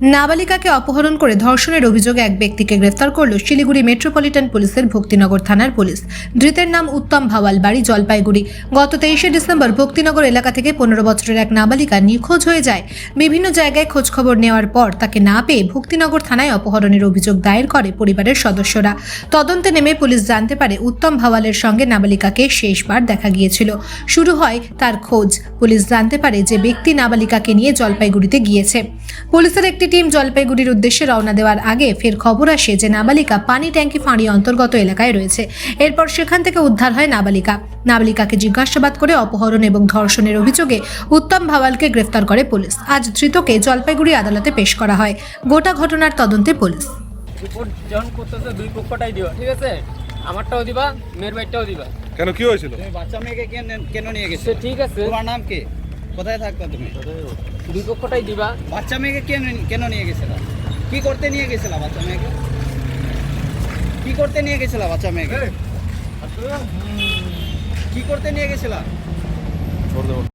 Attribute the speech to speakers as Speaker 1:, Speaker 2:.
Speaker 1: নাবালিকাকে অপহরণ করে ধর্ষণের অভিযোগে এক ব্যক্তিকে গ্রেফতার করল শিলিগুড়ি মেট্রোপলিটন পুলিশের ভক্তিনগর থানার পুলিশ। ধৃতের নাম উত্তম ভাওয়াল, বাড়ি জলপাইগুড়ি। গত তেইশে ডিসেম্বর ভক্তিনগর এলাকা থেকে পনেরো বছরের এক নাবালিকা নিখোঁজ হয়ে যায়। বিভিন্ন জায়গায় খোঁজখবর নেওয়ার পর তাকে না পেয়ে ভক্তিনগর থানায় অপহরণের অভিযোগ দায়ের করে পরিবারের সদস্যরা। তদন্তে নেমে পুলিশ জানতে পারে উত্তম ভাওয়ালের সঙ্গে নাবালিকাকে শেষবার দেখা গিয়েছিল। শুরু হয় তার খোঁজ। পুলিশ জানতে পারে যে ব্যক্তি নাবালিকাকে নিয়ে জলপাইগুড়িতে গিয়েছে। পুলিশের একটি টিম জলপাইগুড়ির উদ্দেশ্যে রওনা দেওয়ার আগে ফের খবর আসে যে নাবালিকা পানি ট্যাঙ্কি ফাঁড়ি অন্তর্গত এলাকায় রয়েছে। এরপর সেখান থেকে উদ্ধার হয় নাবালিকা। নাবালিকাকে জিজ্ঞাসাবাদ করে অপহরণ এবং ধর্ষণের অভিযোগে উত্তম ভাওয়ালকে গ্রেফতার করে পুলিশ। আজ ধৃতকে জলপাইগুড়ি আদালতে পেশ করা হয়। গোটা ঘটনার তদন্তে পুলিশ।
Speaker 2: রিপোর্ট যখন করতেছে দুই পক্ষটাই দিবা ঠিক আছে? আমারটাও দিবা মেয়ের বাড়িটাও দিবা।
Speaker 3: কেন কি হয়েছিল?
Speaker 4: বাচ্চা মেয়েকে কেন কেন নিয়ে গেছো?
Speaker 2: ঠিক আছে।
Speaker 4: তোমার নাম কি? কোথায় থাকতো তুমি?
Speaker 2: দুই পক্ষটাই দিবা।
Speaker 4: বাচ্চা মেয়েকে কেন কেন নিয়ে গেছিলা? কি করতে নিয়ে গেছিলা বাচ্চা মেয়েকে? কি করতে নিয়ে গেছিলা বাচ্চা মেয়েকে? কি করতে নিয়ে গেছিলা?